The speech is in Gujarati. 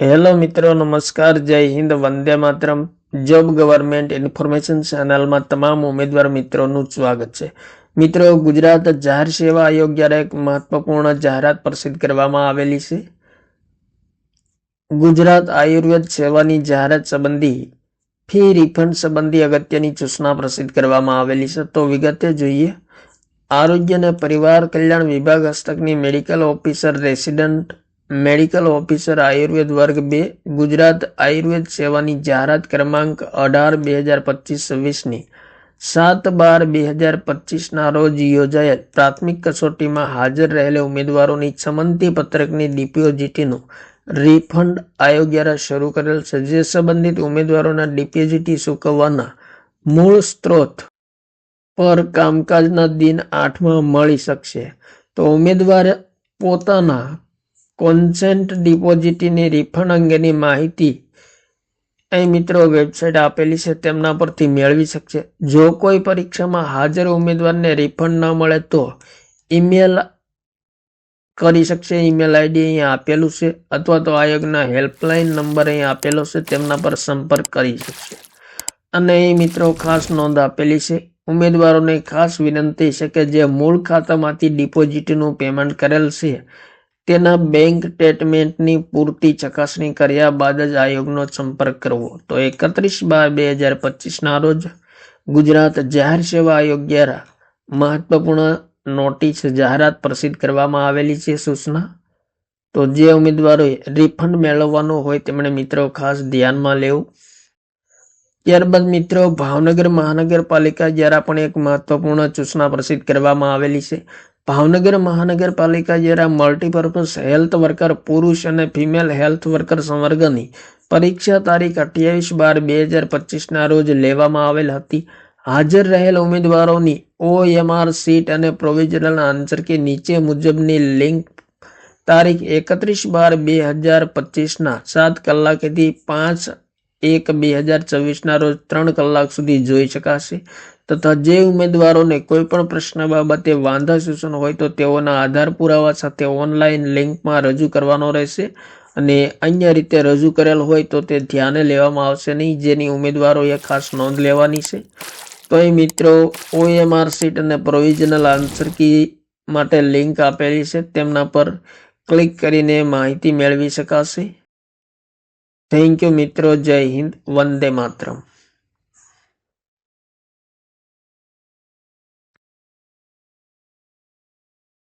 હેલો મિત્રો, નમસ્કાર, જય હિન્દ, વંદે માતરમ. જોબ ગવર્મેન્ટ ઇન્ફોર્મેશન ચેનલમાં તમામ ઉમેદવાર મિત્રોનું સ્વાગત છે. મિત્રો, ગુજરાત જાહેર સેવા આયોગ દ્વારા એક મહત્વપૂર્ણ જાહેરાત પ્રસિદ્ધ કરવામાં આવેલી છે. ગુજરાત આયુર્વેદ સેવાની જાહેરાત સંબંધી ફી રિફંડ સંબંધી અગત્યની સૂચના પ્રસિદ્ધ કરવામાં આવેલી છે. તો વિગતે જોઈએ. આરોગ્ય અને પરિવાર કલ્યાણ વિભાગ હસ્તકની medical officer resident medical officer Ayurveda વર્ગ બે, ગુજરાત આયુર્વેદ સેવાની જાહેરાત ક્રમાંક અઢાર બે હજાર પચીસ છવ્વીસની સાત બાર બે હજાર પચીસના રોજ યોજાયેલ પ્રાથમિક કસોટીમાં હાજર રહેલા ઉમેદવારોની સંમતિ પત્રકની ડિપોઝિટીનું રિફંડ આયોગ દ્વારા શરૂ કરેલ છે, જે સંબંધિત ઉમેદવારોના ડિપોઝિટી ચૂકવવાના મૂળ સ્ત્રોત પર કામકાજના દિન આઠમાં મળી શકશે. તો ઉમેદવાર પોતાના કોન્સેન્ટ ડિપોઝિટની રિફંડ અંગેની માહિતી અહીં મિત્રો વેબસાઇટ આપેલી છે, તેમના પરથી મેળવી શકશે. જો કોઈ પરીક્ષામાં હાજર ઉમેદવારને રિફંડ ન મળે તો ઈમેલ કરી શકશે. ઈમેલ આઈડી અહીંયા આપેલું છે, અથવા તો આયોગના હેલ્પલાઇન નંબર અહીં આપેલો છે, તેમના પર સંપર્ક કરી શકશે. અને અહીં મિત્રો ખાસ નોંધ આપેલી છે, ઉમેદવારોને ખાસ વિનંતી છે કે જે મૂળ ખાતામાંથી ડિપોઝિટનું પેમેન્ટ કરેલ છે તેના બેંક સ્ટેટમેન્ટની પૂરતી ચકાસણી કર્યા બાદ જ આયોગનો સંપર્ક કરવો. તો એકત્રીસ બાર બે હજાર પચીસના રોજ ગુજરાત જાહેર સેવા આયોગ દ્વારા મહત્વપૂર્ણ નોટિસ જાહેરાત પ્રસિદ્ધ કરવામાં આવેલી છે સૂચના. તો જે ઉમેદવારોએ રિફંડ મેળવવાનો હોય તેમણે મિત્રો ખાસ ધ્યાનમાં લેવું. ત્યારબાદ મિત્રો ભાવનગર મહાનગરપાલિકા દ્વારા પણ એક મહત્વપૂર્ણ સૂચના પ્રસિદ્ધ કરવામાં આવેલી છે. ભાવનગર મહાનગરપાલિકા દ્વારા મલ્ટીપર્પઝ હેલ્થ વર્કર પુરુષ અને ફિમેલ હેલ્થ વર્કર સંવર્ગની પરીક્ષા તારીખ અઠ્યાવીસ બાર બે હજાર પચીસના રોજ લેવામાં આવેલ હતી. હાજર રહેલ ઉમેદવારોની ઓએમઆર સીટ અને પ્રોવિઝનલ આન્સર કે નીચે મુજબની લિંક તારીખ એકત્રીસ બાર બે હજાર પચીસના સાત કલાકેથી પાંચ એક બે હજાર ચોવીસના રોજ ત્રણ કલાક સુધી જોઈ શકાશે. તથા જે ઉમેદવારોને કોઈ પણ પ્રશ્ન બાબતે વાંધા સૂચન હોય તો તેઓના આધાર પુરાવા સાથે ઓનલાઈન લિંકમાં રજૂ કરવાનો રહેશે. અને અન્ય રીતે રજૂ કરેલ હોય તો તે ધ્યાને લેવામાં આવશે નહીં, જેની ઉમેદવારોએ ખાસ નોંધ લેવાની છે. તો એ મિત્રો, ઓએમઆર સીટ અને પ્રોવિઝનલ આન્સર કી માટે લિંક આપેલી છે. તેમના પર ક્લિક કરીને માહિતી મેળવી શકાશે. થેન્ક યુ મિત્રો. જય હિન્દ. વંદે માતરમ.